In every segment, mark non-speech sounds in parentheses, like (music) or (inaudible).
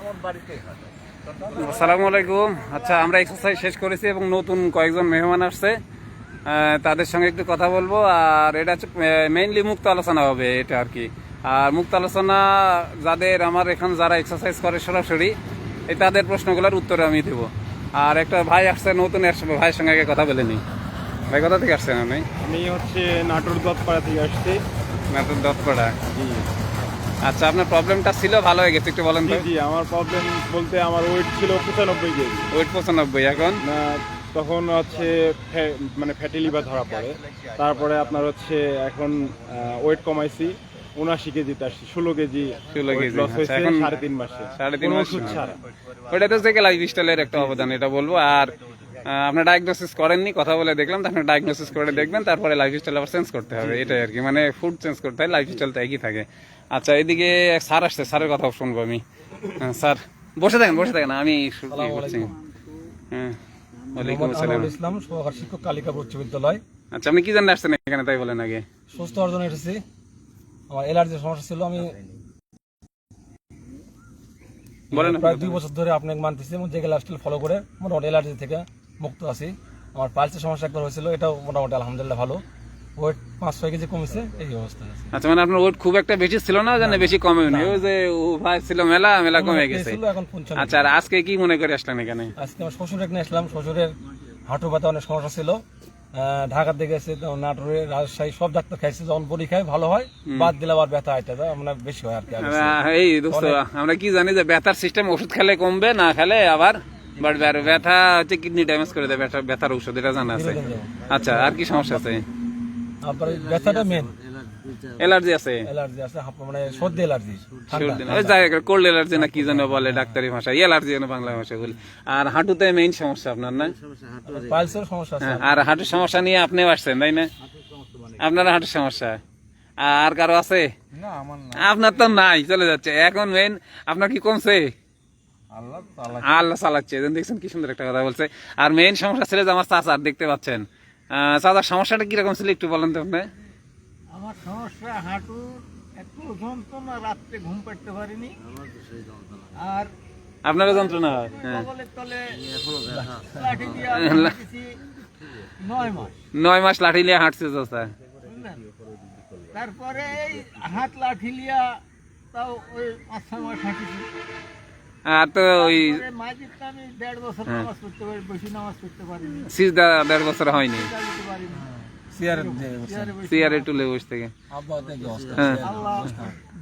আমার বাড়িতেই হাঁটে। আসসালামু আলাইকুম। আচ্ছা আমরা এক্সারসাইজ শেষ করেছি এবং নতুন কয়েকজন মেহমান আসছে। তাদের সঙ্গে একটু কথা বলব। আর এটা হচ্ছে মেইনলি মুক্ত আলোচনা হবে এটা আর কি। আর মুক্ত আলোচনা যাদের আমার এখানে যারা এক্সারসাইজ করে সরাসরি এই তাদের প্রশ্নগুলোর উত্তর আমি দেবো। আর একটা ভাই আসছে নতুন ভাইয়ের সঙ্গে আগে কথা বলে নিই। ভাই কোথা থেকে আসছেন আপনি? আমি হচ্ছে নাটোর দত্তপাড়া থেকে আসছি। নাটোর দত্তপাড়া। জি। আচ্ছা আপনার প্রবলেমটা ছিল ভালো হয়ে গেছে একটু বলেন তো। জি আমার প্রবলেম বলতে আমার ওয়েট ছিল পঁচানব্বই কেজি। ওয়েট পঁচানব্বই এখন? তখন হচ্ছে মানে ফ্যাটি লিভার ধরা পড়ে। তারপরে আপনার হচ্ছে এখন ওয়েট কমাইছি উনাশি কেজিতে আসছি ষোলো কেজি 16 কেজি, আচ্ছা, এখন- সাড়ে তিন মাসে। সাড়ে তিন মাস। ওটা তো থেকে লাইফ স্টাইলের একটা অবদান এটা বলব। আর আপনার ডায়াগনোসিস করেননি কথা বলে দেখলাম আপনি ডায়াগনোসিস করে দেখবেন তারপরে লাইফ স্টাইল আবার চেঞ্জ করতে হবে এটাই আর কি। মানে ফুড চেঞ্জ করতে হয় লাইফ স্টাইল তো একই থাকে। আচ্ছা এদিকে স্যার আসছে স্যারের কথা শুনব আমি। হ্যাঁ, স্যার বসে থাকেন বসে থাকেন আমি হ্যাঁ ওয়ালাইকুম আসসালাম। ইসলাম সহকারী শিক্ষক কালিকাপুর উচ্চ বিদ্যালয়। আচ্ছা আপনি কি জানতে আসছেন এখানে তাই বলেন আগে? সুস্থ অর্জন এসেছি। আমার অ্যালার্জির সমস্যা ছিল আমি বলেন। প্রায় দুই বছর ধরে আপনাকে মানতেছি এবং যে লাইফস্টাইল ফলো করে মোটামুটি অ্যালার্জি থেকে মুক্ত আছি। আমার পালসের সমস্যা একবার হয়েছিল এটাও মোটামুটি আলহামদুলিল্লাহ ভালো। ওয়েট পাঁচ ছয় কেজি কমেছে এই অবস্থা আছে। আচ্ছা মানে আপনার ওয়েট খুব একটা বেশি ছিল না জানে বেশি কমে নি। ওই যে ও ভাই ছিল মেলা মেলা কমে গেছে। আচ্ছা আর আজকে কি মনে করে আসলেন এখানে? আজকে আমার শ্বশুর এখানে আসলাম শ্বশুরের হাঁটু ব্যথা অনেক সমস্যা ছিল। ঢাকার দিকে এসে নাটোরে রাজশাহী সব ডাক্তার খাইছে যখন ভালো হয় বাদ দিলে আবার ব্যথা এটা মানে বেশি হয় আর কি এই দোস্ত আমরা কি জানি যে ব্যথার সিস্টেম ওষুধ খেলে কমবে না খেলে আবার আর ব্যথা হচ্ছে কিডনি ড্যামেজ করে দেয় ব্যথার ওষুধ এটা জানা আছে। আচ্ছা আর কি সমস্যা আছে? তারপরে ব্যথাটা মেন অ্যালার্জি আছে? অ্যালার্জি আছে মানে সর্দি অ্যালার্জি কোল্ড অ্যালার্জি না। কি যেন বলে ডাক্তারি ভাষা অ্যালার্জি যেন বাংলা ভাষা বলি। আর হাঁটুতে মেইন সমস্যা আপনার না? পাইলসের সমস্যা আছে। হ্যাঁ, আর হাঁটুর সমস্যা নিয়ে আপনিও আসছেন তাই না? আপনার হাঁটুর সমস্যা। আর কারও আছে? আপনার তো নাই চলে যাচ্ছে। এখন মেইন আপনার কি কমছে? আল্লাহ চালাচ্ছে। দেখছেন কি সুন্দর একটা কথা বলছে। আর মেইন সমস্যা ছিল যে আমার চাচার দেখতে পাচ্ছেন। চাচার সমস্যাটা কীরকম ছিল একটু বলেন তো আপনি? আমার সমস্যা হাঁটু একটু যন্ত্রণা রাত্রে ঘুম পাড়তে পারিনি। আর আপনারও যন্ত্রণা হয়? হ্যাঁ। লাঠি দিয়ে নয় মাস। নয় মাস লাঠি নিয়ে হাঁটছে চাচা। তারপরে হাত লাঠি লিয়া তাও ওই পাঁচ ছয় মাস হাঁটেছি। তো ওই আমি দেড় বছর সিজদা দেড় হয়নি। চেয়ারে টুলে বসে থেকে। হ্যাঁ। আল্লাহ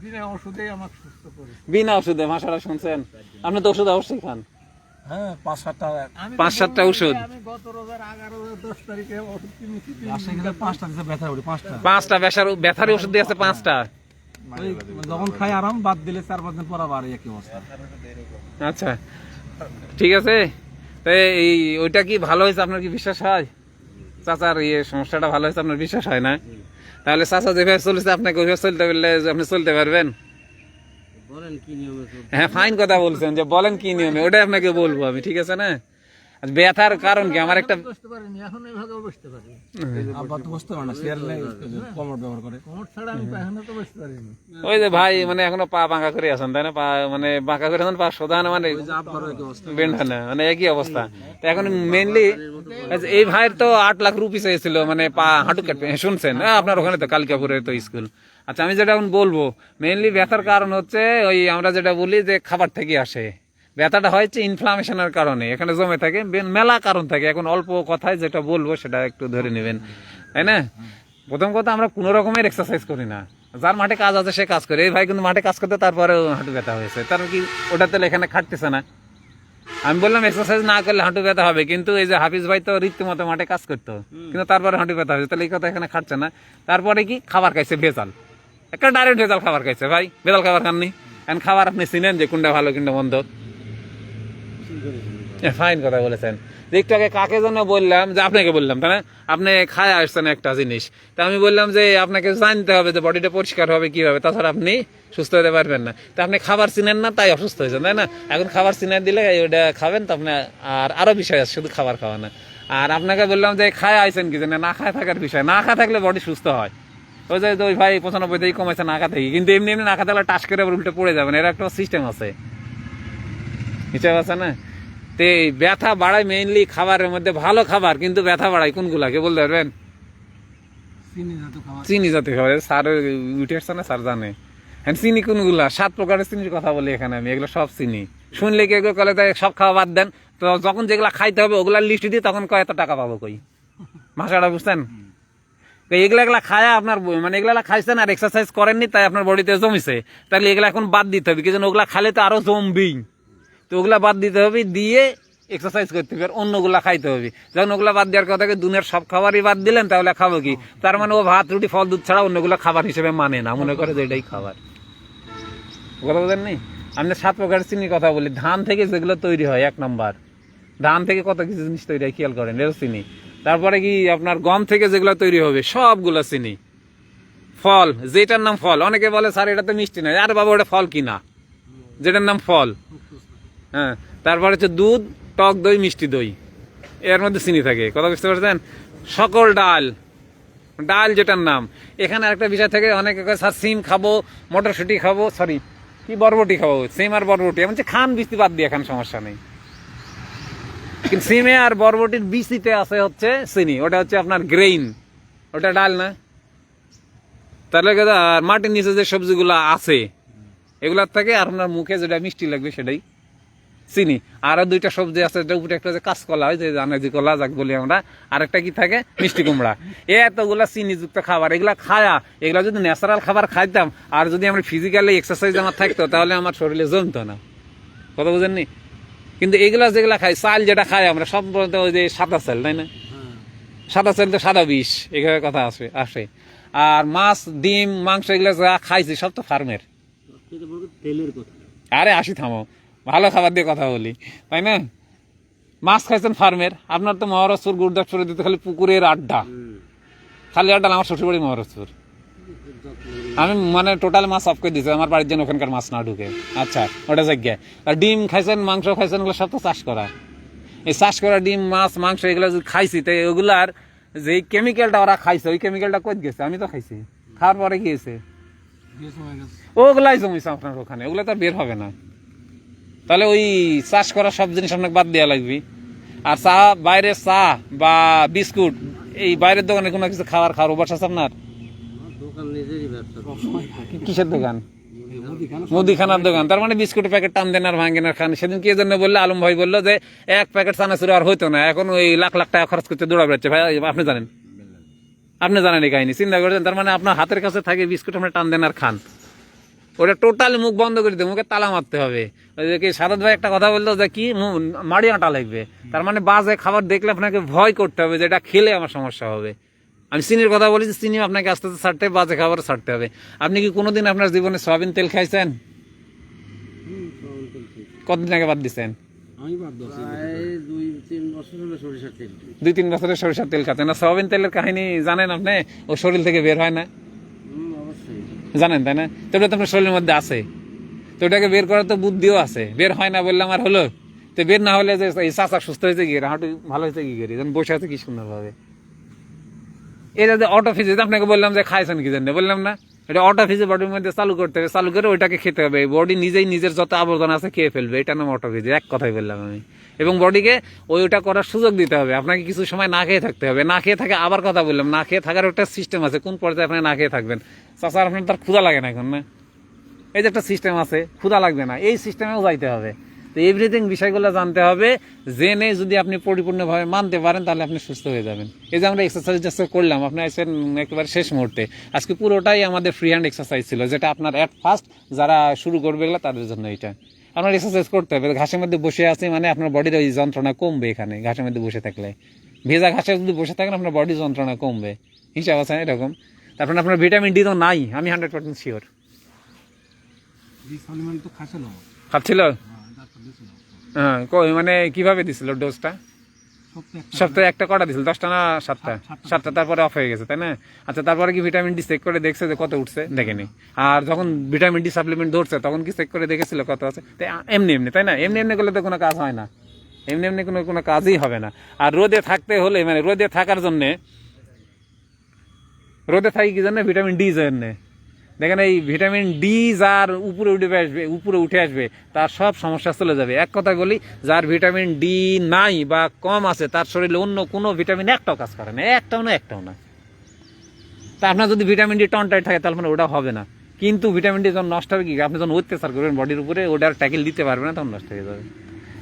দিনের ওষুধেই আমাকে সুস্থ করে। বিনা ওষুধে ভাষাটা শুনছেন? আপনি তো ওষুধ অবশ্যই খান। হ্যাঁ পাঁচ সাতটা পাঁচ সাতটা ওষুধ। পাঁচটা ব্যথার ওষুধ দিয়েছে পাঁচটা। ওই যখন খাই আরাম বাদ দিলে চার পাঁচ দিন পর আবার এই একই অবস্থা। আচ্ছা ঠিক আছে। তো এই ওইটা কি ভালো হয়েছে আপনার কি বিশ্বাস হয়? চাচার ইয়ে সমস্যাটা ভালো হয়েছে আপনার বিশ্বাস হয় না? তাহলে চাচা যেভাবে চলেছে আপনাকে ওইভাবে চলতে পারলে যে আপনি চলতে পারবেন। হ্যাঁ ফাইন কথা বলছেন যে বলেন কি নিয়মে ওটাই আপনাকে বলব আমি ঠিক আছে না? আর ব্যথার কারণ কি? আমার একটা বসতে পারিনি এখন এইভাবে বসতে পারি। আব্বা তো বসতে পারে না চেয়ার নেই কমর ব্যবহার করে। কোমর ছাড়া আমি এখনও তো বসতে পারিনি। ওই যে ভাই মানে এখনও পা বাঁকা করে আছেন তাই না? পা মানে বাঁকা করে আছেন পা সোজা না মানে আব্বারও একই অবস্থা? বেন্ড না মানে একই অবস্থা। তো এখন মেইনলি এই ভাইয়ের তো আট লাখ রুপি চাইছিল মানে পা হাঁটু কাটবে হ্যাঁ, শুনছেন? হ্যাঁ, আপনার ওখানে তো কালিকাপুরের তো স্কুল আচ্ছা আমি যেটা এখন বলব মেইনলি ব্যথার কারণ হচ্ছে ওই আমরা যেটা বলি যে খাবার থেকে আসে। ব্যথাটা হয়েছে ইনফ্লামেশনের কারণে। এখানে জমে থাকে। মেলা কারণ থাকে। এখন অল্প কথায় যেটা বলব সেটা একটু ধরে নেবেন। তাই না? প্রথম কথা আমরা কোনো রকমের এক্সারসাইজ করি না। যার মাঠে কাজ আছে সে কাজ করে। এই ভাই কিন্তু মাঠে কাজ করতে তারপরে হাঁটু ব্যথা হয়েছে। তার কি ওটা তাহলে এখানে খাটতেছে না। আমি বললাম এক্সারসাইজ না করলে হাঁটু ব্যথা হবে। কিন্তু এই যে হাফিজ ভাই তো রীতিমতো মাঠে কাজ করতো। কিন্তু তারপরে হাঁটু ব্যথা হয়েছে। তাহলে এই কথা এখানে খাটছে না। তারপরে কি খাবার খাইছে ভেজাল। একটা ডাইরেক্ট ভেজাল খাবার খাইছে। ভাই ভেজাল খাবার খাননি? এখন খাবার আপনি চিনেন যে কোনটা ভালো কোনটা মন্দ? ফাইন কথা বলেছেন। আগে কাকে জন্য বললাম, যে আপনাকে বললাম, তাই না? আপনি খায় আসছেন একটা জিনিস। তা আমি বললাম যে আপনাকে জানতে হবে যে বডিটা পরিষ্কার হবে কি হবে তাছাড়া আপনি সুস্থ হতে পারবেন না। তা আপনি খাবার চিনেন না, তাই অসুস্থ হয়েছেন, তাই না? এখন খাবার চিনে দিলে ওটা খাবেন, তো আপনি আর আরও বিষয় আছে, শুধু খাবার খাওয়া না। আর আপনাকে বললাম যে খায় আইছেন কি জানে না খায় থাকার বিষয়, না খায় থাকলে বডি সুস্থ হয়। ওই যে ওই ভাই পঁচানব্বই থেকে কমেছে না খা থেকে, কিন্তু এমনি এমনি না খা থাকলে টাস করে উল্টে পড়ে যাবেন, এর একটা সিস্টেম আছে। হিসাব আছে না? তে এই ব্যথা বাড়ায় মেইনলি খাবারের মধ্যে। ভালো খাবার কিন্তু ব্যথা বাড়ায়। কোনগুলাকে বলতে পারবেন? চিনি জাতীয় খাবার। স্যার উঠে আসছে না? স্যার জানে। হ্যাঁ চিনি কোনগুলা? সাত প্রকারের চিনির কথা বলি এখানে আমি। এগুলো সব চিনি। শুনলে কি এগুলো কলে তাই সব খাওয়া বাদ দেন। তো যখন যেগুলা খাইতে হবে ওগুলার লিস্ট দিই তখন কয় এত টাকা পাবো কই? ভাষাটা বুঝছেন? এগুলা এগুলা খায়া আপনার মানে এগুলা খাইছেন আর এক্সারসাইজ করেননি তাই আপনার বডিতে জমিছে। তাহলে এগুলা এখন বাদ দিতে হবে কিন্তু ওগুলা খালে তো আরও জমবেই। তো ওগুলা বাদ দিতে হবে, দিয়ে এক্সারসাইজ করতে হবে, আর অন্যগুলা খাইতে হবে। যখন ওগুলা বাদ দেওয়ার কথাকে দুনিয়ার সব খাবারই বাদ দিলেন, তাহলে খাব কি? তার মানে ও ভাত, রুটি, ফল, দুধ ছাড়া অন্যগুলো খাবার হিসেবে মানে না, মনে করে যে এটাই খাবার। কথা বোঝেন নি? আমি সাত প্রকার চিনির কথা বলি। ধান থেকে যেগুলো তৈরি হয়, এক নম্বর। ধান থেকে কত কিছু জিনিস তৈরি হয়, খেয়াল করেন এর চিনি। তারপরে কি আপনার গম থেকে যেগুলো তৈরি হবে, সবগুলো চিনি। ফল, যেটার নাম ফল, অনেকে বলে, স্যার, এটা তো মিষ্টি নয়। আর বাবা, ওটা ফল কিনা? যেটার নাম ফল। হ্যাঁ তারপরে হচ্ছে দুধ, টক দই, মিষ্টি দই। এর মধ্যে চিনি থাকে। কথা বুঝতে পারছেন? সকল ডাল। ডাল যেটার নাম। এখানে একটা বিষয় থেকে, অনেকে স্যার, সিম খাব, মটরশুঁটি খাব সরি কি বরবটি খাব? সিম আর বরবটি, এমন খান বৃষ্টি বাদ দিয়ে এখন সমস্যা নেই। কিন্তু সিমে আর বরবটির বিচিতে আছে হচ্ছে চিনি, ওটা হচ্ছে আপনার গ্রেইন ওটা ডাল না? তাহলে মাটির নিচে যে সবজিগুলো আছে, এগুলার থেকে আপনার মুখে যেটা মিষ্টি লাগবে সেটাই। চিনি। আরও দুইটা সবজি আছে যেটা উপরে একটা যে কাঁচকলা হয় যে আনাজি কলা যাক বলি আমরা আরেকটা কি থাকে? মিষ্টি কুমড়া। এ এতগুলা চিনি যুক্ত খাবার এগুলা খায়া এগুলা যদি ন্যাচারাল খাবার খাইতাম আর যদি আমরা ফিজিক্যালি এক্সারসাইজ আমার থাকতো তাহলে আমার শরীরে জমতো না। কথা বুঝেননি? কিন্তু এগুলা যেগুলা খাই চাল যেটা খাই আমরা সব বলতে ওই যে সাদা চাল তাই না? সাদা চাল তো সাদা বিষ এগুলোর কথা আসে আসে। আর মাছ ডিম মাংস এগুলো যা খাইছি সব তো ফার্মের আরে আসি থামো। ভালো খাবার দিয়ে কথা বলি তাই না? মাছ খাইছেন ফার্মের আপনার তো মহারাষ্ট্র গুরদাসপুরে দিতে খালি পুকুরের আড্ডা। খালি আড্ডা না, আমার শ্বশুরবাড়ি মহারাষ্ট্র। আমি মানে টোটাল মাছ অফ করে দিয়েছি আমার বাড়ির জন্য ওখানকার মাছ না ঢুকে। আচ্ছা ওটা জায়গায় আর ডিম খাইছেন মাংস খাইছেন ওগুলো সব তো চাষ করা। এই চাষ করা ডিম মাছ মাংস এগুলো যদি খাইছি তো ওগুলার যে কেমিক্যালটা ওরা খাইছে ওই কেমিক্যালটা কই গেছে? আমি তো খাইছি। খাওয়ার পরে গিয়েছে ওগুলাই জমিছে আপনার ওখানে ওগুলো তো বের হবে না। তাহলে ওই চাষ করা সব জিনিস আপনাকে বাদ দেওয়া লাগবে। আর চা বাইরে চা বা বিস্কুট, এই বাইরের দোকানে কোনো কিছু খাবার খাওয়ার অভ্যাস আছে আপনার? কিসের দোকান? মুদিখানার দোকান। তার মানে বিস্কুটের প্যাকেট টান দেন আর ভাঙেন আর খান। সেদিন কি জন্য বললে, আলম ভাই বলল যে, এক প্যাকেট চানা চানাচুর আর হইতো না। এখন ওই লাখ লাখ টাকা খরচ করতে দৌড়া বেড়াচ্ছে। ভাই, আপনি জানেন? আপনি জানেন এই কাহিনী। চিন্তা করেছেন? তার মানে আপনার হাতের কাছে থাকে বিস্কুট, আপনি টান দেন আর খান। ওটা টোটাল মুখ বন্ধ করে দেবে মুখে তালা মারতে হবে। ওই যে কি সারদ ভাই একটা কথা বলল যে কি মাড়ি আটা লাগবে। তার মানে বাজে খাবার দেখলে আপনাকে ভয় করতে হবে যে এটা খেলে আমার সমস্যা হবে। আমি চিনির কথা বলি যে চিনি আপনাকে আস্তে আস্তে ছাড়তে বাজে খাবার ছাড়তে হবে। আপনি কি কোনোদিন আপনার জীবনে সয়াবিন তেল খাইছেন? কতদিন আগে বাদ দিচ্ছেন দুই তিন বছরের সরিষার তেল খাচ্ছেন। না সয়াবিন তেলের কাহিনী জানেন আপনি? ও শরীর থেকে বের হয় না। জানেন, তাই না? তো ওটা তো আপনার শরীরের মধ্যে আছে। তো ওটাকে বের করার তো বুদ্ধিও আছে। বের হয় না বললাম আর হলো। তো বের না হলে যে এই চাচা সুস্থ হয়েছে কি হাঁটু ভালো হয়েছে কি করি যেন বসে আছে কি সুন্দরভাবে। এটা যে অটো ফিজে আপনাকে বললাম যে খাইছেন কি জন্য বললাম না? এটা অটো ফিজে বডির মধ্যে চালু করতে হবে, চালু করে ওইটাকে খেতে হবে। বডি নিজেই নিজের যত আবর্জনা আছে খেয়ে ফেলবে, এটা নাম অটো ফিজে এক কথাই বললাম আমি। এবং বডিকে ওই ওটা করার সুযোগ দিতে হবে। আপনাকে কিছু সময় না খেয়ে থাকতে হবে। না খেয়ে থাকে আবার কথা বললাম, না খেয়ে থাকার একটা সিস্টেম আছে, কোন পর্যায়ে আপনি না খেয়ে থাকবেন। চাষার আপনার তার ক্ষুধা লাগে না এখন, না? এই যে একটা সিস্টেম আছে, ক্ষুধা লাগবে না। এই সিস্টেমেও যাইতে হবে। তো এভরিথিং বিষয়গুলো জানতে হবে। জেনে যদি আপনি পরিপূর্ণভাবে মানতে পারেন তাহলে আপনি সুস্থ হয়ে যাবেন। এই যে আমরা এক্সারসাইজ করলাম আপনি আসছেন একেবারে শেষ মুহূর্তে। আজকে পুরোটাই আমাদের ফ্রি হ্যান্ড এক্সারসাইজ ছিল যেটা আপনার অ্যাট ফার্স্ট যারা শুরু করবে এগুলো তাদের জন্য এটা। আপনার এক্সারসাইজ করতে হবে ঘাসের মধ্যে বসে আছে মানে আপনার বডির ওই যন্ত্রণা কমবে এখানে ঘাসের মধ্যে বসে থাকলে। ভেজা ঘাসে যদি বসে থাকেন আপনার বডি যন্ত্রণা কমবে। হিসাব আছে এরকম? তারপরে আপনার ভিটামিন ডি তো নাই আমি হান্ড্রেড পার্সেন্ট শিওর খাচ্ছিল? হ্যাঁ কই মানে কীভাবে দিছিল ডোজটা সপ্তাহে একটা কটা দিছিল দশটা না সাতটা? সাতটা তারপরে অফ হয়ে গেছে তাই না? আচ্ছা তারপরে কি ভিটামিন ডি চেক করে দেখছে যে কত উঠছে? দেখেনি। আর যখন ভিটামিন ডি সাপ্লিমেন্ট ধরছে তখন কি চেক করে দেখেছিল কত আছে? এমনি এমনি তাই না? এমনি এমনি করলে তো কোনো কাজ হয় না। এমনি এমনি কোনো কোনো কাজই হবে না। আর রোদে থাকতে হলে মানে রোদে থাকার জন্যে রোদে থাকি কি জন্য ভিটামিন ডি জন্য। দেখেন এই ভিটামিন ডি যার উপরে উঠে আসবে উপরে উঠে আসবে তার সব সমস্যা চলে যাবে। এক কথা বলি যার ভিটামিন ডি নাই বা কম আছে তার শরীরে অন্য কোনো ভিটামিন একটাও কাজ করে না একটাও না একটাও না। তা আপনার যদি ভিটামিন ডি টনটাই থাকে তাহলে মানে ওটা হবে না। কিন্তু ভিটামিন ডি যখন নষ্ট হবে কি? আপনি যখন অত্যাচার করবেন বডির উপরে ওটার ট্যাকেল দিতে পারবে না তখন নষ্ট হয়ে যাবে।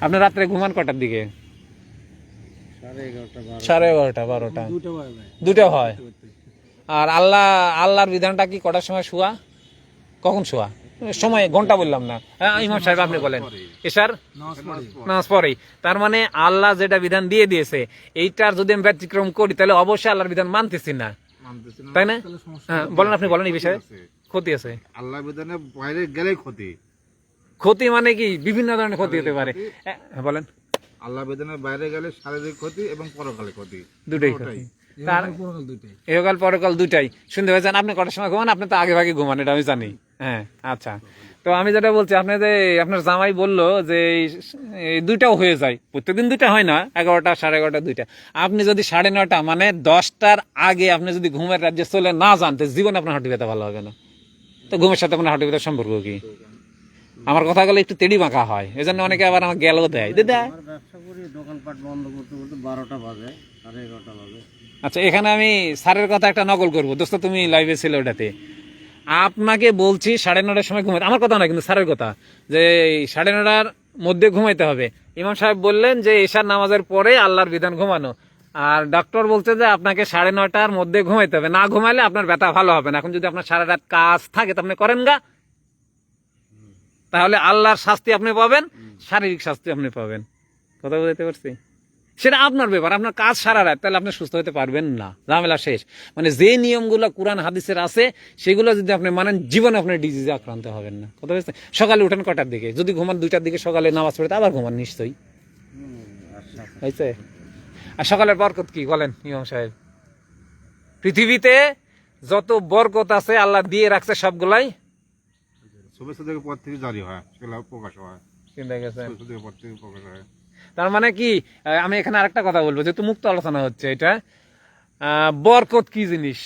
আপনি রাত্রে ঘুমান কটার দিকে? সাড়ে এগারোটা বারোটা। দুটো হয় আর আল্লাহ আল্লাহর বিধানটা কি কটার সময় শোয়া? কখন শোয়া? সময় ঘণ্টা বললাম না। হ্যাঁ ইমাম সাহেব আপনি বলেন। এসার? নামাজ পরেই তার মানে আল্লাহ যেটা বিধান দিয়ে দিয়েছে এইটার যদি আমি ব্যতিক্রম করি তাহলে অবশ্যই আল্লাহর বিধান মানতেছি না। তাই না? হ্যাঁ বলেন আপনি বলেন এই বিষয়ে। ক্ষতি আছে। আল্লাহ বিধানের বাইরে গেলেই ক্ষতি। ক্ষতি মানে কি? বিভিন্ন ধরনের ক্ষতি হতে পারে। হ্যাঁ, বলেন। আল্লাহ বিধানের বাইরে গেলে শারীরিক ক্ষতি এবং পরকালে ক্ষতি। দুটোই। ক্ষতি তার পরকাল দুটাই শুনতে পাচ্ছেন আপনি কটার সময় ঘুমান? আপনি তো আগে ভাগে ঘুমান এটা আমি জানি। হ্যাঁ আচ্ছা। তো আমি যেটা বলছি আপনি যে আপনার জামাই বলল যে দুইটাও হয়ে যায়। প্রত্যেকদিন দুইটা হয় না এগারোটা সাড়ে এগারোটা দুইটা। আপনি যদি সাড়ে নটা মানে দশটার আগে আপনি যদি ঘুমের রাজ্যে চলে না জানতে জীবন আপনার হাঁটু ব্যথা ভালো হবে না। তো ঘুমের সাথে আপনার হাঁটু ব্যথার সম্পর্ক কি? আমার কথা গেলে একটু তেড়ি বাঁকা হয়। এই জন্য অনেকে আবার আমার গেলও দেয়। দিদা! ব্যবসা করি দোকানপাট বন্ধ করতে করতে বারোটা বাজে সাড়ে এগারোটা বাজে। আচ্ছা এখানে আমি স্যারের কথা একটা নকল করব। দোস্ত তুমি লাইভে ছিল ওটাতে। আপনাকে বলছি সাড়ে নটার সময় ঘুমাইতে আমার কথা না কিন্তু স্যারের কথা। যে সাড়ে নটার মধ্যে ঘুমাইতে হবে। ইমাম সাহেব বললেন যে এশার নামাজের পরে আল্লাহর বিধান ঘুমানো। আর ডক্টর বলছে যে আপনাকে সাড়ে নটার মধ্যে ঘুমাইতে হবে। না ঘুমাইলে আপনার ব্যথা ভালো হবে না। এখন যদি আপনার সারা রাত কাজ থাকে তো আপনি করেন গা। তাহলে আল্লাহর শাস্তি আপনি পাবেন শারীরিক শাস্তি আপনি পাবেন। কথা বুঝতে পারছি? সেটা আপনার ব্যাপার আপনার কাজ সারা রাত তাহলে আপনি সুস্থ হতে পারবেন না। ঝামেলা শেষ। মানে যে নিয়মগুলো কোরআন হাদিসের আছে সেগুলো যদি আপনি মানেন জীবনে আপনি ডিজিজে আক্রান্ত হবেন না। কথা বুঝতে সকালে উঠেন কটার দিকে? যদি ঘুমান দুইটার দিকে সকালে নামাজ পড়ে আবার ঘুমান নিশ্চয়ই। হয়েছে? আর সকালের বরকত কি? বলেন ইমাম সাহেব। পৃথিবীতে যত বরকত আছে আল্লাহ দিয়ে রাখছে সবগুলাই। শুভেচ্ছা থেকে পর থেকে জারি হয় সেগুলো প্রকাশ হয়। চিন্তা গেছে পর থেকে প্রকাশ হয়। তার মানে কি আমি এখানে আরেকটা কথা বলব, যেহেতু মুক্ত আলোচনা হচ্ছে এটা। বরকত কি জিনিস?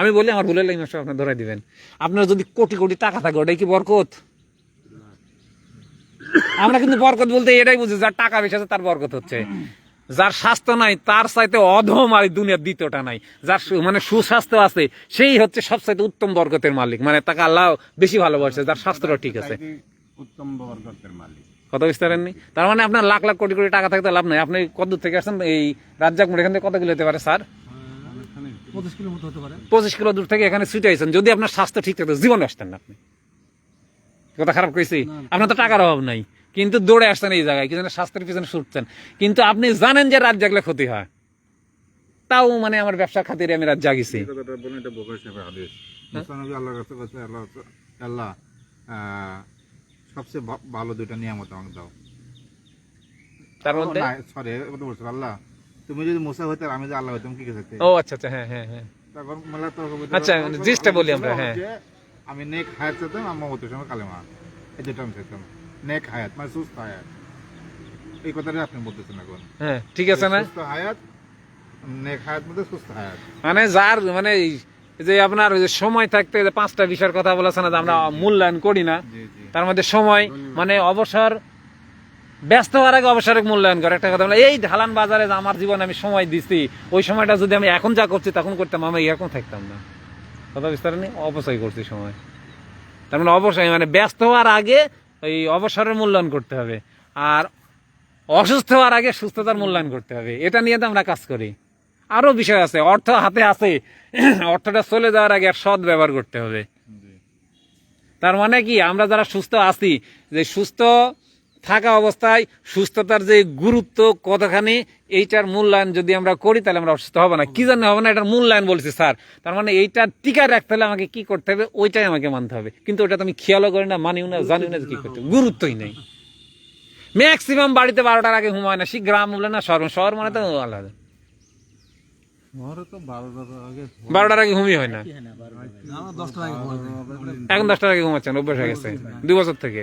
আমি বলি আমার ভুলে লাগবে আপনি ধরে দিবেন। আপনার যদি কোটি কোটি টাকা থাকে, ওটাই কি বরকত? আমরা কিন্তু বরকত বলতে এটাই বুঝি, যার টাকা বেশি আছে তার বরকত হচ্ছে। যার স্বাস্থ্য নাই, তার চাইতে অধম আর দুনিয়ার দ্বিতীয়টা নাই। যার মানে সুস্বাস্থ্য আছে, সেই হচ্ছে সবচাইতে উত্তম বরকতের মালিক। মানে তাকে আল্লাহ বেশি ভালোবাসে, যার স্বাস্থ্যটা ঠিক আছে। উত্তম বরকতের মালিক। কত বিস্তারের নেই তার মানে আপনার লাখ লাখ কোটি কোটি টাকা থাকতে লাভ নাই। আপনি কত দূর থেকে আসছেন? এই রাজ্জাক মোড় এখান থেকে কত কিলো হতে পারে স্যার? পঁচিশ কিলো দূর থেকে এখানে ছুটে আইছেন। যদি আপনার স্বাস্থ্য ঠিক থাকতো জীবনে আসতেন না আপনি। কথা খারাপ কইছি? আপনার তো টাকার অভাব নাই। কিন্তু দৌড়ে আসছেন এই জায়গায় কিছু স্বাস্থ্যের পিছনে ছুটছেন। কিন্তু আপনি জানেন যে রাত জাগলে ক্ষতি হয়। তাও মানে আমার ব্যবসার খাতিরে আমি রাত জাগিছি কাছে আল্লাহ আল্লাহ সবচেয়ে ভালো দুইটা নিয়ামত আমাকে দাও। তার মধ্যে? সরি বলছো আল্লাহ। তুমি যদি মুসা হইতে আমি যদি আল্লাহ হইতাম কি খেতে ও আচ্ছা আচ্ছা হ্যাঁ হ্যাঁ হ্যাঁ। তখন মেলা বিতর্ক আচ্ছা, করার বলি আমরা, হ্যাঁ। আমি নেক হায়াত চাইতাম আমার মতের সময় কালেমা। এই দুটো আমি চাইতাম। নেক হায়াত মানে সুস্থ হায়াত। এই কথাটাই আপনি বলতেছেন এখন। হ্যাঁ ঠিক আছে না? সুস্থ হায়াত নেক হায়াত মধ্যে সুস্থ হায়াত। মানে যার মানে যে আপনার ওই যে সময় থাকতে যে পাঁচটা বিষয়ের কথা বলেছেন যে আমরা মূল্যায়ন করি না। তার মধ্যে সময় মানে অবসর ব্যস্ত হওয়ার আগে অবসরের মূল্যায়ন করে। একটা কথা বলে এই ঢালান বাজারে যে আমার জীবনে আমি সময় দিচ্ছি ওই সময়টা যদি আমি এখন যা করছি তখন করতাম আমি এরকম থাকতাম না। কথা বিস্তার নেই অপচয় করছি সময়। তার মানে অবশ্যই মানে ব্যস্ত হওয়ার আগে ওই অবসরের মূল্যায়ন করতে হবে। আর অসুস্থ হওয়ার আগে সুস্থতার মূল্যায়ন করতে হবে। এটা নিয়ে তো আমরা কাজ করি। আরও বিষয় আছে অর্থ হাতে আছে। অর্থটা চলে যাওয়ার আগে আর সৎ ব্যবহার করতে হবে। তার মানে কি আমরা যারা সুস্থ আছি যে সুস্থ থাকা অবস্থায় সুস্থতার যে গুরুত্ব কতখানি এইটার মূল্যায়ন যদি আমরা করি তাহলে আমরা অসুস্থ হব না। কি জন্য হবে না এটার মূল্যায়ন বলছি স্যার। তার মানে এইটা টিকায় রাখতে হলে আমাকে কি করতে হবে ওইটাই আমাকে মানতে হবে। কিন্তু ওটা তো আমি খেয়ালও করি না মানিও না জানিও না যে কি করতে হবে। গুরুত্বই নেই। ম্যাক্সিমাম বাড়িতে বারোটার আগে ঘুমায় না সে গ্রাম বলে না শহর শহর মানে তো আলাদা। বারোটার আগে হয় না। এখন দশটার আগে ঘুমাচ্ছেন অভ্যাস হয়ে গেছে। দুই বছর থেকে।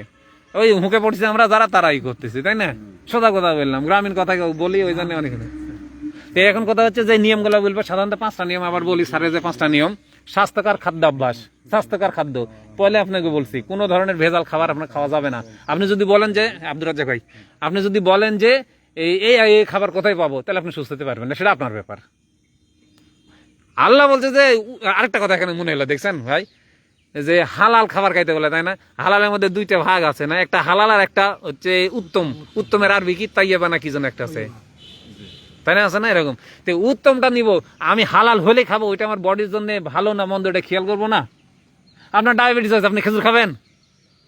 ওই মুখে পড়ছি আমরা যারা তারাই করতেছি তাই না? সোজা কথা বললাম গ্রামীণ কথা বলি ওই জন্য অনেক তো এখন কথা হচ্ছে যে নিয়মগুলো বলব সাধারণত পাঁচটা নিয়ম আবার বলি স্যারের যে পাঁচটা নিয়ম। স্বাস্থ্যকর খাদ্যাভ্যাস স্বাস্থ্যকর খাদ্য। পয়লে আপনাকে বলছি কোনো ধরনের ভেজাল খাবার আপনার খাওয়া যাবে না। আপনি যদি বলেন যে আব্দুর রাজ্জাক ভাই আপনি যদি বলেন যে এই এই এই খাবার কোথায় পাবো তাহলে আপনি সুস্থ হতে পারবেন না সেটা আপনার ব্যাপার। আল্লাহ বলছে যে আরেকটা কথা এখানে মনে হলো, দেখছেন ভাই? যে হালাল খাবার খাইতে বলে, তাই না? হালালের মধ্যে দুইটা ভাগ আছে না? একটা হালাল আর একটা হচ্ছে উত্তম। উত্তমের আরবি কি? তাইয়াবা না কি যেন একটা আছে। তাই না আছে না এরকম? তো উত্তমটা নিব, আমি হালাল হলে খাব, ওইটা আমার বডির জন্য ভালো না, মন্দ এটা খেয়াল করব না? আপনার ডায়াবেটিস আছে, আপনি খেজুর খাবেন?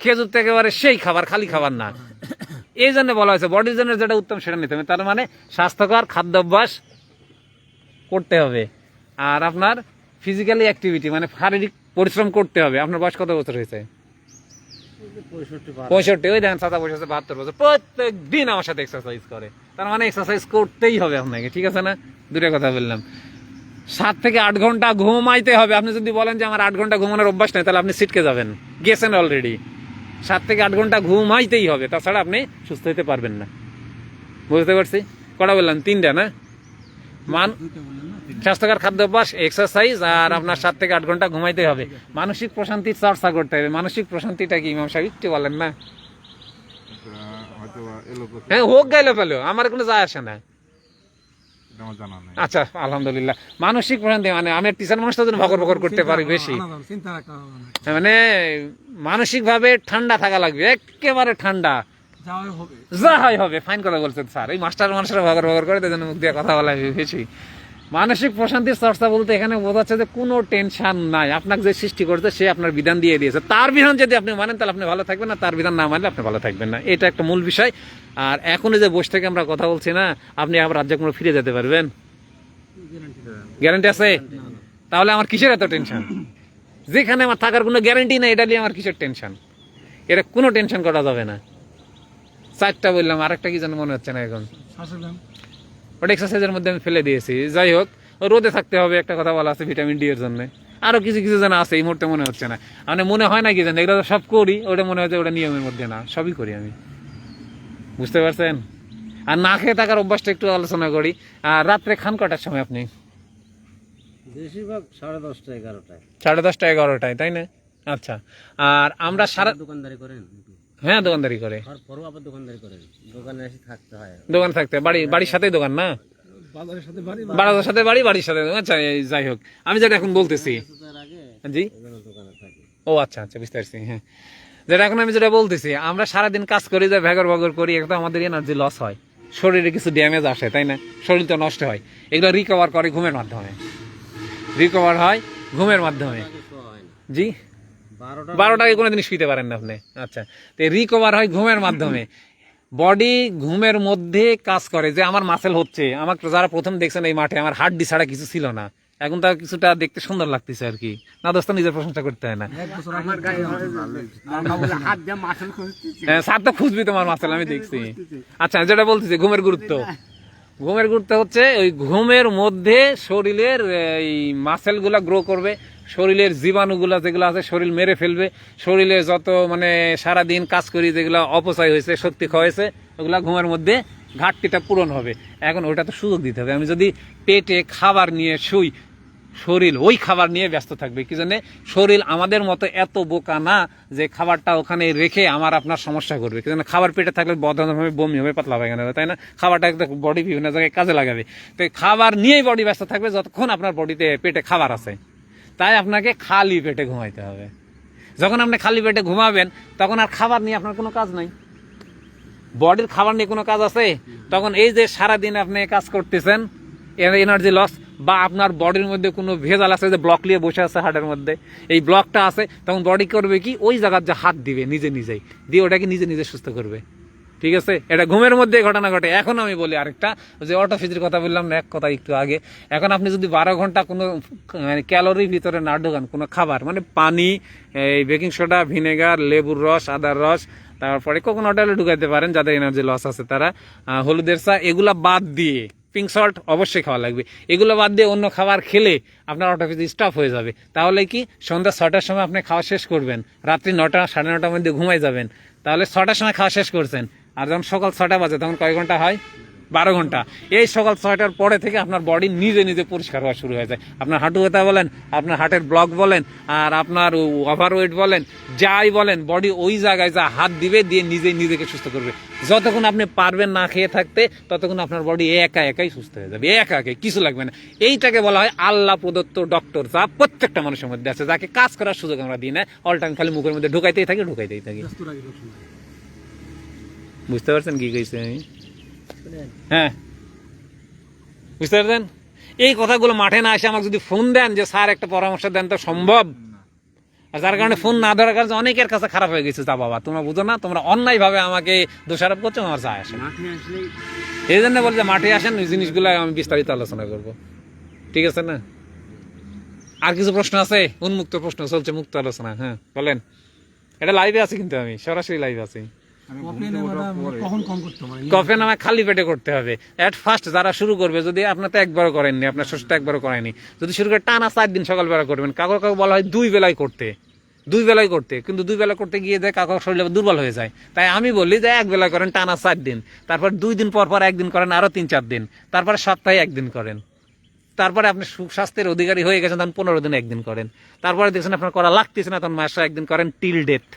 খেজুর তো একেবারে সেই খাবার, খালি খাবার না। এই জন্য বলা হয়েছে বডির জন্য যেটা উত্তম সেটা নিতে হবে, তার মানে স্বাস্থ্যকর খাদ্যাভ্যাস করতে হবে। আর আপনার ফিজিক্যালি অ্যাক্টিভিটি মানে শারীরিক পরিশ্রম করতে হবে। আপনার বয়স কত বছর হয়েছে? পঁয়ষট্টি ওই দেখেন সাদা বয়স বাহাত্তর বছর। প্রত্যেক দিন আমার সাথে এক্সারসাইজ করে। তার মানে এক্সারসাইজ করতেই হবে আপনাকে ঠিক আছে না? দূরে কথা বললাম। সাত থেকে আট ঘণ্টা ঘুমাইতে হবে। আপনি যদি বলেন যে আমার আট ঘণ্টা ঘুমানোর অভ্যাস নেই তাহলে আপনি সিটকে যাবেন। গেছেন অলরেডি সাত থেকে আট ঘণ্টা ঘুমাইতেই হবে। তাছাড়া আপনি সুস্থ হতে পারবেন না। বুঝতে পারছি? কটা বললাম তিনটা না? মান স্বাস্থ্যকর খাদ্যাভ্যাস এক্সারসাইজ আর আপনার সাত থেকে আট ঘণ্টা ঘুমাইতে হবে। মানসিক প্রশান্তির চর্চা করতে হবে। মানসিক প্রশান্তিটা কি ইমাম সাহেব একটু বলেন না। হ্যাঁ হোক গেলে পেল আমার কোনো যায় আসে না। আচ্ছা আলহামদুলিল্লাহ। মানসিক প্রশান্তি মানে আমি টিচার মানুষটা যেন ভগর ভগর করতে পারি বেশি। মানে মানসিক ভাবে ঠান্ডা থাকা লাগবে একেবারে ঠান্ডা। যা হয় হবে ফাইন কথা বলছেন স্যার। এই মাস্টার মানুষরা ভগর ভগর করে তাদের মুখ দিয়ে কথা বলা বেশি। মানসিক প্রশান্তির চর্চা বলতে এখানে বোঝাচ্ছে যে কোনো টেনশন নাই। আপনাকে যে সৃষ্টি করতে সে আপনার বিধান দিয়ে দিয়েছে। তার বিধান যদি আপনি মানেন, তাহলে আপনি ভালো থাকবেন না তার বিধান না মানলে আপনি ভালো থাকবেন না। এটা একটা মূল বিষয়। আর এখনই যে বসে থেকে আমরা কথা বলছি না, আপনি আবার রাজ্যে কোনো ফিরে যেতে পারবেন? গ্যারান্টি আছে? তাহলে আমার কিসের এত টেনশন যেখানে আমার থাকার কোনো গ্যারান্টি নেই, এটা নিয়ে আমার কিসের টেনশন এটা কোনো টেনশন করা যাবে না। চারটা বললাম, আরেকটা কি যেন মনে হচ্ছে না এখন? ওটা এক্সারসাইজের মধ্যে আমি ফেলে দিয়েছি। যাই হোক রোদে থাকতে হবে একটা কথা বলা আছে ভিটামিন ডি এর জন্য। আরও কিছু কিছু যেন আছে এই মুহূর্তে মনে হচ্ছে না। মানে মনে হয় না কি জানি এগুলো সব করি ওটা মনে হচ্ছে ওটা নিয়মের মধ্যে না সবই করি আমি। বুঝতে পারছেন? আর না খেয়ে থাকার অভ্যাসটা একটু আলোচনা করি। আর রাত্রে খান কটার সময় আপনি? বেশিরভাগ সাড়ে দশটা এগারোটায়। সাড়ে দশটা এগারোটায় তাই না? আচ্ছা। আর আমরা সারা দোকানদারি করেন? হ্যাঁ দোকানদারি করে। আর পরও আবার দোকানদারি করেন দোকানে এসে থাকতে হয়। দোকান থাকতে বাড়ি বাড়ির সাথেই দোকান না? বাজারের সাথে বাড়ি বাড়ার সাথে বাড়ি বাড়ির সাথে আচ্ছা যাই হোক। আমি যেটা এখন বলতেছি। জি? এজন্য দোকানে থাকি। ও আচ্ছা আচ্ছা বুঝতে পারছি হ্যাঁ। যেটা এখন আমি যেটা বলতেছি আমরা সারাদিন কাজ করি যে ভেগর ভগর করি একটা আমাদের এনার্জি লস হয়। শরীরে কিছু ড্যামেজ আসে তাই না? শরীর তো নষ্ট হয়। এগুলো রিকভার করে ঘুমের মাধ্যমে। রিকভার হয় ঘুমের মাধ্যমে। জি? বারোটা বারোটাকে কোনোদিন শুইতে পারেন না আপনি। আচ্ছা তো রিকভার হয় ঘুমের মাধ্যমে। বডি ঘুমের মধ্যে কাজ করে যে আমার মাসেল হচ্ছে। আমার যারা প্রথম দেখছেন এই মাঠে আমার হাড্ডি ছাড়া কিছু ছিল না। এখন তার কিছুটা দেখতে সুন্দর লাগতেছে আর কি। না দোস্ত নিজের প্রশংসা করতে হয় না। হ্যাঁ স্যার তো খুঁজবি তোমার মাসেল আমি দেখছি। আচ্ছা যেটা বলতেছি ঘুমের গুরুত্ব। ঘুমের গুরুত্ব হচ্ছে ওই ঘুমের মধ্যে শরীরের এই মাসেলগুলা গ্রো করবে। শরীরের জীবাণুগুলা যেগুলো আছে, শরীর মেরে ফেলবে। শরীরে যত মানে সারা দিন কাজ করি যেগুলো অপচয় হয়েছে, শক্তি ক্ষয়েছে, ওগুলা ঘুমের মধ্যে ঘাটতিটা পূরণ হবে। এখন ওটা তো সুযোগ দিতে হবে। আমি যদি পেটে খাবার নিয়ে শুই, শরীর ওই খাবার নিয়ে ব্যস্ত থাকবে। কি জন্য শরীর আমাদের মতো এত বোকা না যে খাবারটা ওখানে রেখে আমার আপনার সমস্যা করবে কি খাবার পেটে থাকলে বদহজম বমি হবে, পাতলা পায়খানা হবে তাই না? খাবারটা বডি বিভিন্ন জায়গায় কাজে লাগাবে। তো খাবার নিয়েই বডি ব্যস্ত থাকবে, যতক্ষণ আপনার বডিতে পেটে খাবার আছে। তাই আপনাকে খালি পেটে ঘুমাইতে হবে। যখন আপনি খালি পেটে ঘুমাবেন, তখন আর খাবার নিয়ে আপনার কোনো কাজ নাই। বডির খাবার নিয়ে কোনো কাজ আছে? তখন এই যে সারাদিন আপনি কাজ করতেছেন এনার্জি লস বা আপনার বডির মধ্যে কোনো ভেজাল আছে, যে ব্লক নিয়ে বসে আছে হার্টের মধ্যে, এই ব্লকটা আছে, তখন বডি করবে কি? ওই জায়গার যে হাত দিবে, নিজে নিজেই। দিয়ে ওটাকে নিজে নিজে সুস্থ করবে। ঠিক আছে? এটা ঘুমের মধ্যে ঘটনা ঘটে। এখন আমি বলি আরেকটা, যে অটোফিজির কথা বললাম না, এক কথা একটু আগে। এখন আপনি যদি বারো ঘণ্টা কোনো মানে ক্যালোরি ভিতরে না ঢোকান, কোনো খাবার মানে পানি, এই বেকিং সোডা ভিনেগার লেবুর রস, আদার রস, তারপরে কোকোনাট অয়েল ঢুকাইতে পারেন, যাদের এনার্জি লস আছে তারা। হলুদের চা, এগুলা বাদ দিয়ে পিঙ্ক সল্ট অবশ্যই খাওয়া লাগবে। এগুলো বাদ দিয়ে অন্য খাবার খেলে আপনার অটোফিজি স্টপ হয়ে যাবে। তাহলে কি, সন্ধ্যা ছটার সময় আপনি খাওয়া শেষ করবেন, রাত্রি নটা, সাড়ে নটার মধ্যে ঘুমাই যাবেন। তাহলে ছটার সময় খাওয়া শেষ করছেন। আর যখন সকাল ছটা বাজে, তখন কয় ঘণ্টা হয়? বারো ঘণ্টা। এই সকাল ছয়টার পরে থেকে আপনার বডি নিজে নিজে পরিষ্কার হওয়া শুরু হয়ে যায়। আপনার হাঁটু ব্যথা বলেন, আপনার হার্টের ব্লক বলেন, আর আপনার ওভারওয়েট বলেন, যাই বলেন বডি ওই জায়গায় যা হাত দিবে, দিয়ে নিজেই নিজেকে সুস্থ করবে। যতক্ষণ আপনি পারবেন না খেয়ে থাকতে, ততক্ষণ আপনার বডি একা একাই সুস্থ হয়ে যাবে। একা একাই, কিছু লাগবে না। এইটাকে বলা হয় আল্লাহ প্রদত্ত ডক্টর যা প্রত্যেকটা মানুষের মধ্যে আছে, যাকে কাজ করার সুযোগ আমরা দিই না। অল টাইম খালি মুখের মধ্যে ঢুকাইতেই থাকি ঢুকাইতেই থাকি। বুঝতে পারছেন কি কইছে আমি? হ্যাঁ। বুঝতে পারছেন? এই কথাগুলো মাঠে না এসে আমাকে যদি ফোন দেন যে স্যার একটা পরামর্শ দেন তো সম্ভব? আর যার কারণে ফোন না ধরার কারণে অনেকের কাছে খারাপ হয়ে গেছে তা বাবা। তোমরা বুঝো না তোমরা অন্যায় ভাবে আমাকে দোষারোপ করছ আমার যায় আসে। এই জন্য বলছে মাঠে আসেন ওই জিনিসগুলো আমি বিস্তারিত আলোচনা করব। ঠিক আছে না? আর কিছু প্রশ্ন আছে? উন্মুক্ত প্রশ্ন চলছে মুক্ত আলোচনা হ্যাঁ বলেন। এটা লাইভে আছে কিন্তু আমি সরাসরি লাইভে আছি। আমি ঘুম থেকে ওঠার পরে কখন কম করতে পারি কফি নামা খালি পেটে করতে হবে। এট ফার্স্ট যারা শুরু করবে যদি আপনার তো একবারও করেননি আপনার শ্বশুর তো একবারও করেনি যদি শুরু করে টানা চার দিন সকালবেলা করবেন কাকু কাকু বলা হয় দুই বেলায় করতে। দুই বেলায় করতে কিন্তু দুই বেলা করতে গিয়ে যায় কাকু শরীর দুর্বল হয়ে যায়। তাই আমি বলি যে এক বেলা করেন টানা চার দিন। তারপর দুই দিন পর পর একদিন করেন আরও তিন চার দিন। তারপরে সপ্তাহে একদিন করেন। তারপরে আপনি সুস্বাস্থ্যের অধিকারী হয়ে গেছেন তখন পনেরো দিন একদিন করেন। তারপরে দেখছেন আপনার করা লাগতেছে না তখন মাসে একদিন করেন টিল ডেথ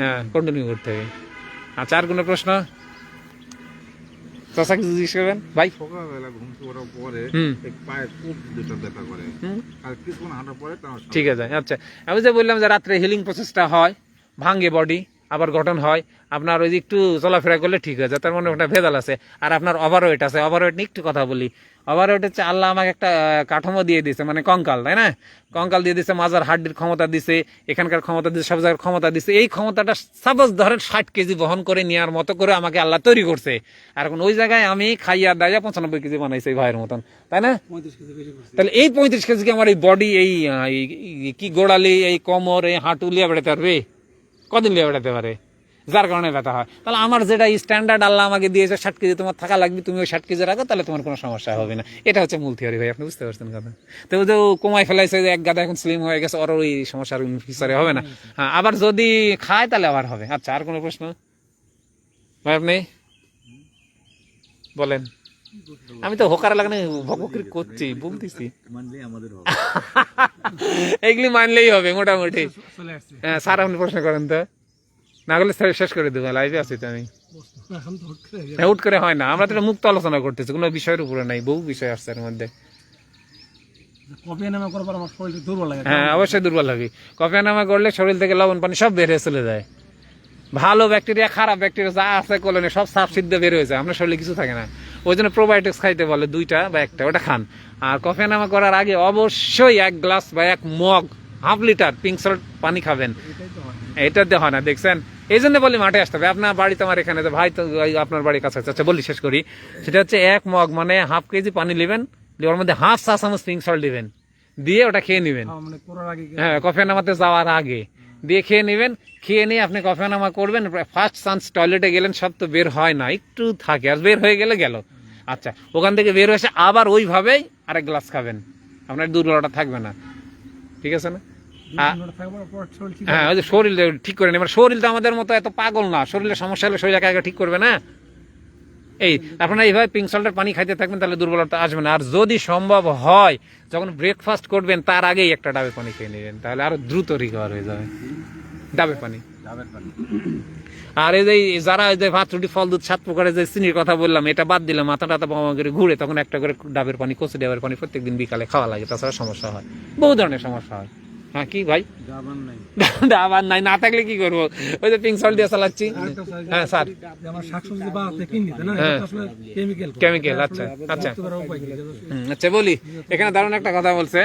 হ্যাঁ কন্টিনিউ করতে হবে। আচ্ছা আর কোনো প্রশ্ন? চাষা কিছু জিজ্ঞেস করবেন? ভাই। সকালবেলা ঘুম থেকে পরে পায়ে খুব দুটো ব্যথা করে। আর কিছুক্ষণ হাঁটার পরে ঠিক আছে আচ্ছা। আমি যে বললাম যে রাত্রে হিলিং প্রসেসটা হয় ভাঙ্গে বডি আবার গঠন হয় আপনার ওই যে একটু চলাফেরা করলে ঠিক হয়ে যায় তার মানে ওটা ভেজাল আছে। আর আপনার ওভারওয়েট আছে ওভারওয়েট নিয়ে একটু কথা বলি। ওভারওয়েট হচ্ছে আল্লাহ আমাকে একটা কাঠামো দিয়ে দিছে মানে কঙ্কাল তাই না? কঙ্কাল দিয়ে দিছে মাজার হাড্ডির ক্ষমতা দিছে এখানকার ক্ষমতা দিছে সব জায়গার ক্ষমতা দিছে এই ক্ষমতাটা সাপোজ ধরেন ষাট কেজি বহন করে নেওয়ার মতো করে আমাকে আল্লাহ তৈরি করছে। আর এখন ওই জায়গায় আমি খাইয়া দাইয়া পঁচানব্বই কেজি বানাইছি এই ভাইয়ের মতন তাই না? তাহলে এই পঁয়ত্রিশ কেজি আমার এই বডি এই কি গোড়ালি এই কোমর এই হাঁটু লিয়ে বেড়াতে পারবে? কদিন লিয়ে বেড়াতে পারে? যার কারণে ব্যথা হয়। তাহলে আমার যেটা স্ট্যান্ডার্ড আল্লাহ আমাকে দিয়েছে ষাট কেজি তোমার থাকা লাগবে তুমি ওই ষাট কেজি রাখো তাহলে তোমার কোনো সমস্যা হবে না। এটা হচ্ছে মূল থিওরি ভাই আপনি বুঝতে পারছেন কথা। তো যে ও কমাই ফেলাইছে যে এক গাদা এখন স্লিম হয়ে গেছে ওর ওই সমস্যার ফিচারে হবে না। হ্যাঁ আবার যদি খায় তাহলে আবার হবে। আচ্ছা আর কোনো প্রশ্ন? ভাই আপনি? বলেন। আমি তো হোকার লাগানো ভকরি করছি বলতেছি। (laughs) এগুলি মানলেই হবে মোটামুটি। হ্যাঁ স্যার আপনি প্রশ্ন করেন তো। না হলে শেষ করে দেবো লাইভে আছি তো আমি। হুট করে হ্যাঁ, না আমরা তো মুক্ত আলোচনা করতেছি কোনো বিষয়ের উপরে নাই বহু বিষয় আসছে এর মধ্যে। হ্যাঁ অবশ্যই দুর্বল কফি করলে শরীর থেকে লবণ পানি সব বের হয়ে চলে যায়। ভালো ব্যাকটেরিয়া খারাপ ব্যাকটেরিয়া যা আছে কলোনি সব সাফ সিদ্ধ বের হয়ে যায় আপনার শরীরে কিছু থাকে না। ওই জন্য প্রোবায়োটিক্স খাইতে বলে দুইটা বা একটা ওটা খান। আর কফি করার আগে অবশ্যই এক গ্লাস বা এক mug half litre pink salt পানি খাবেন। এটা দিয়ে হয় না। দেখছেন? এই জন্য বলি মাঠে আসতে হবে। আপনার বাড়ি তো আমার এখানে ভাই তো আপনার বাড়ির কাছে আচ্ছা বলি শেষ করি। সেটা হচ্ছে এক মগ মানে হাফ কেজি পানি নেবেন ওর মধ্যে হাফ চা চামচ পিঙ্ক সল্ট দিবেন। দিয়ে ওটা খেয়ে নেবেন। মানে হ্যাঁ কফি নামাতে যাওয়ার আগে। দিয়ে খেয়ে নেবেন খেয়ে নিয়ে আপনি কফি নামা করবেন ফার্স্ট চান্স টয়লেটে গেলেন সব তো বের হয় না একটু থাকে আর বের হয়ে গেলে গেল। আচ্ছা ওখান থেকে বের হয়ে এসে আবার ওইভাবেই আরেক গ্লাস খাবেন। আপনার দুর্বলতা থাকবে না। ঠিক আছে না? ঠিক হ্যাঁ ওই যে শরীর ঠিক করে নেবেন শরীর তো আমাদের মতো এত পাগল না। শরীরের সমস্যা হলে শরীর একা একা ঠিক করবে না। এই আপনারা এইভাবে পিঙ্ক সল্টের পানি খাইতে থাকবেন তাহলে দুর্বলতা আসবে না। আর যদি সম্ভব হয় যখন ব্রেকফাস্ট করবেন তার আগেই একটা ডাবের পানি খেয়ে নেবেন। তাহলে আরও দ্রুত রিকভার হয়ে যাবে। ডাবের পানি। আর এই যে যারা এই যে ভাত রুটি ফল দুধ সাত প্রকারের যে চিনির কথা বললাম এটা বাদ দিলে মাথা টাথা বাবা করে ঘুরে তখন একটা করে ডাবের পানি কচু ডাবের পানি প্রত্যেকদিন বিকালে খাওয়া লাগে। তাছাড়া সমস্যা হয়। বহু ধরনের সমস্যা হয়। হ্যাঁ কি ভাই? যাবার নাই। না থাকলে কি করব? ওই যে পিঙ্ক সল্ট দিয়ে চালাচ্ছি। হ্যাঁ স্যার। কেমিক্যাল আচ্ছা আচ্ছা। আচ্ছা বলি এখানে দারুণ একটা কথা বলছে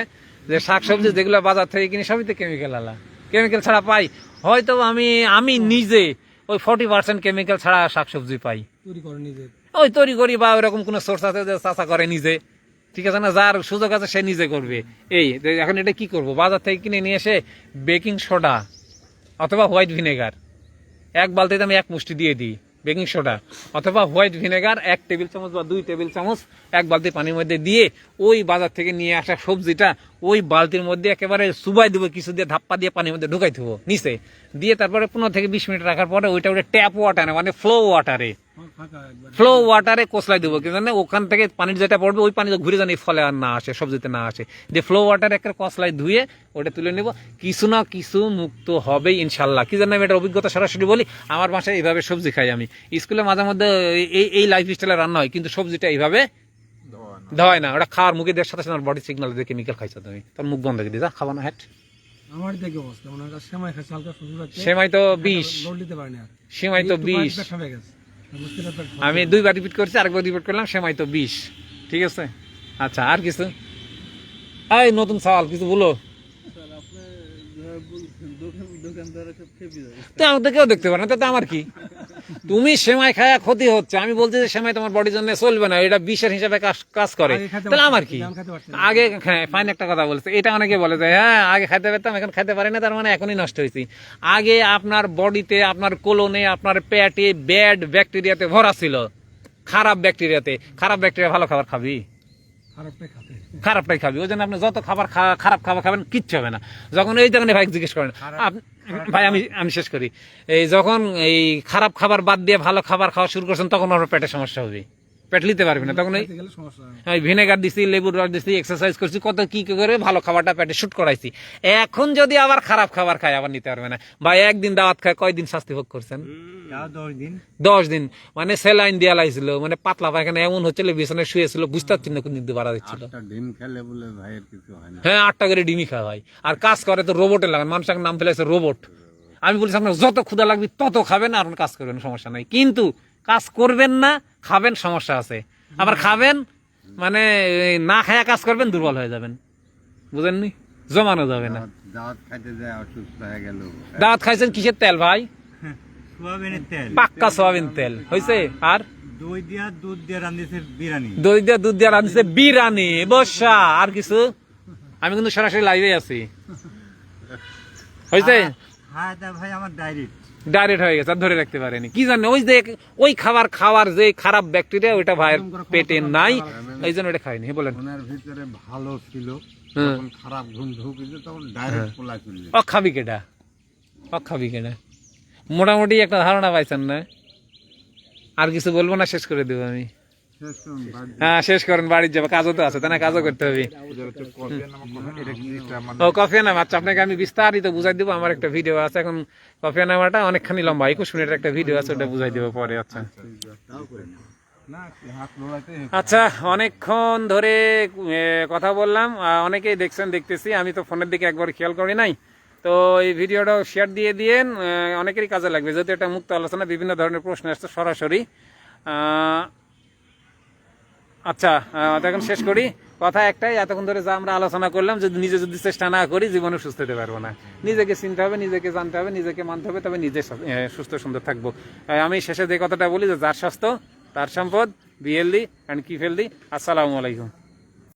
যে শাকসবজি যেগুলো বাজার থেকে কিনি সবই তো কেমিক্যাল আলা। কেমিক্যাল ছাড়া পাই। হয়তো আমি আমি নিজে ওই ফর্টি পার্সেন্ট কেমিক্যাল ছাড়া শাকসবজি পাই। ওই তৈরি করি বা ওরকম কোনো সোর্স আছে যে চাষা করে নিজে। ঠিক আছে না, যার সুযোগ আছে সে নিজে করবে। এই এখন এটা কি করব? বাজার থেকে কিনে নিয়ে এসে বেকিং সোডা অথবা হোয়াইট ভিনেগার এক বালতিতে আমি এক মুষ্টি দিয়ে দিই বেকিং সোডা অথবা হোয়াইট ভিনেগার এক টেবিল চামচ বা দুই টেবিল চামচ এক বালতি পানির মধ্যে দিয়ে ওই বাজার থেকে নিয়ে আসা সবজিটা ওই বালতির মধ্যে একেবারে সুবাই দেবো কিছু দিয়ে ধাপ্পা দিয়ে পানির মধ্যে ঢুকাই দেবো নিচে। দিয়ে তারপরে পনেরো থেকে বিশ মিনিট রাখার পরে ওইটা ওটা ট্যাপ ওয়াটারে মানে ফ্লো ওয়াটারে ফ্লো ওয়াটারে কোসলাই দেবো কিন্তু না ওখান থেকে পানি যেটা পড়বে ওই পানি ঘুরে জানি ফলে আর না আসে সবজিতে না আসে। যে ফ্লো ওয়াটারে একটা কসলাই ধুয়ে ওটা তুলে নেব। কিছু না কিছু মুক্ত হবে ইনশাল্লাহ। কি জানি আমি এটা অভিজ্ঞতা সরাসরি বলি আমার বাসায় এইভাবে সবজি খাই আমি। স্কুলে মাঝে মধ্যে এই এই লাইফ স্টাইলে রান্না হয় কিন্তু সবজিটা এইভাবে ধয় না ওটা খাওয়ার মুখে দেওয়ার সাথে সাথে বডি সিগন্যাল দিয়ে কেমিক্যাল খাইছো তুমি। তোর মুখ বন্ধ করে দিদা খাওয়ানো হ্যাট। আমার দেখে অবস্থা মনে হয় সেমাই খাচ্ছে হালকা শ্বশুর আছে সেমাই তো দিতে সেমাই আমি দুইবার রিপিট করছি আরেকবার রিপিট করলাম সেমাই তো বিষ। ঠিক আছে? আচ্ছা আর কিছু? এই নতুন সওয়াল কিছু বলো? তো কেউ দেখতে পারে না তাতে আমার কি? তুমি সেমাই খায়া ক্ষতি হচ্ছে। আমি বলছি যে সেমাই তোমার বডির জন্য চলবে না এটা বিষের হিসাবে কাজ করে। তাহলে আমার কি। আগে হ্যাঁ ফাইন একটা কথা বলছে। এটা অনেকে বলে যে হ্যাঁ আগে খাইতে পারতাম এখন খাইতে পারি না তার মানে এখনই নষ্ট হয়েছি। আগে আপনার বডিতে আপনার কোলনে আপনার পেটে ব্যাড ব্যাকটেরিয়াতে ভরা ছিল। খারাপ ব্যাকটেরিয়াতে খারাপ ব্যাকটেরিয়া ভালো খাবার খাবি? খারাপটাই খাবি। ওই জন্য আপনি যত খাবার খারাপ খাবার খাবেন কিচ্ছু হবে না। যখন এই ধরনের ভাই জিজ্ঞেস করেন ভাই আমি আমি শেষ করি। এই যখন এই খারাপ খাবার বাদ দিয়ে ভালো খাবার খাওয়া শুরু করছেন তখন আপনার পেটের সমস্যা হবে। পেট নিতে পারবে না তখন হয়। আমি ভিনেগার দিছি লেবুর রস দিছি এক্সারসাইজ করছি কত কি করে ভালো খাবারটা পেটে শুট করাইছি। এখন যদি আবার খারাপ খাবার খায় আবার নিতে পারবে না। ভাই একদিন দাওয়াত খায় কয়দিন শাস্তি ভোগ করছেন? দশ দিন। মানে সেলাইন দেওয়া লাইছিল মানে পাতলা পায়খানা এমন হচ্ছিল বিছানায় শুয়েছিল বুঝতে পারছি না কোন দিক বাড়া দিচ্ছিল হয় আটটা করে ডিমি খাওয়া হয়। আর কাজ করে তো রোবটে লাগান মানুষ নাম ফেলেছে রোবট। আমি বলছি আপনার যত ক্ষুদা লাগবে তত খাবেন আর কাজ করবেন সমস্যা নাই। কিন্তু কাজ করবেন না খাবেন সমস্যা আছে। আবার খাবেন মানে না খায়া কাজ করবেন দুর্বল হয়ে যাবেন। বুঝেননি? জমানো যাবে না। দাওয়াত খাইতে যায় অসুস্থ হয়ে গেল। দাওয়াত খাইছেন কিসের তেল ভাই? সোয়াবিনের তেল। পাক্কা সোয়াবিন তেল। হয়েছে আর? দই দিয়া দুধ দিয়ে রান্ধিছে বিরিয়ানি। দই দিয়ে দুধ দিয়ে রাঁধছে বিরানি বসা আর কিছু? আমি কিন্তু সরাসরি লাইভে আছি। হয়েছে হ্যাঁ ভাই আমার ডায়েরিট ডাইরেক্ট হয়ে গেছে আর ধরে রাখতে পারেনি। কি জানে ওই যে ওই খাবার খাওয়ার যে খারাপ ব্যাকটেরিয়া ওইটা ভাইয়ের পেটে নাই এই জন্য ওটা খাইনি বলেন। ওনার ভিতরে ভালো ছিল হ্যাঁ। খারাপ ঘুম ঢুকেছে তখন ডাইরেক্ট পোলা চলে অখাবি কেডা? অখাবি কেডা? মোটামুটি একটা ধারণা পাইছেন না? আর কিছু বলব না শেষ করে দেবো আমি। হ্যাঁ শেষ করেন, বাড়ির যাবে। কাজও তো আছে, তাই না? কাজও করতে হবে। ও নাম আচ্ছা আপনাকে আমি বিস্তারিত বুঝাই দেবো, আমার একটা ভিডিও আছে। এখন কফিয়া নামাটা অনেকখানি লম্বা, একুশ মিনিটের একটা ভিডিও আছে, ওটা বুঝাই দেবো পরে আচ্ছা। আচ্ছা অনেকক্ষণ ধরে কথা বললাম অনেকেই দেখছেন, দেখতেছি, আমি তো ফোনের দিকে একবার খেয়াল করি নাই। তো এই ভিডিওটাও শেয়ার দিয়ে দিয়েন অনেকেরই কাজে লাগবে, যেহেতু এটা মুক্ত আলোচনা, বিভিন্ন ধরনের প্রশ্ন আসছে সরাসরি। আচ্ছা আহ, তো এখন শেষ করি। কথা একটাই এতক্ষণ ধরে যা আমরা আলোচনা করলাম যদি নিজে যদি চেষ্টা না করি জীবনে সুস্থ হতে পারব না। নিজেকে চিনতে হবে নিজেকে জানতে হবে নিজেকে মানতে হবে তবে নিজে সুস্থ সুন্দর থাকব। আমি শেষে যে কথাটা বলি যে যার স্বাস্থ্য তার সম্পদ বিএলডি অ্যান্ড কি ফেলদি আসসালামু আলাইকুম।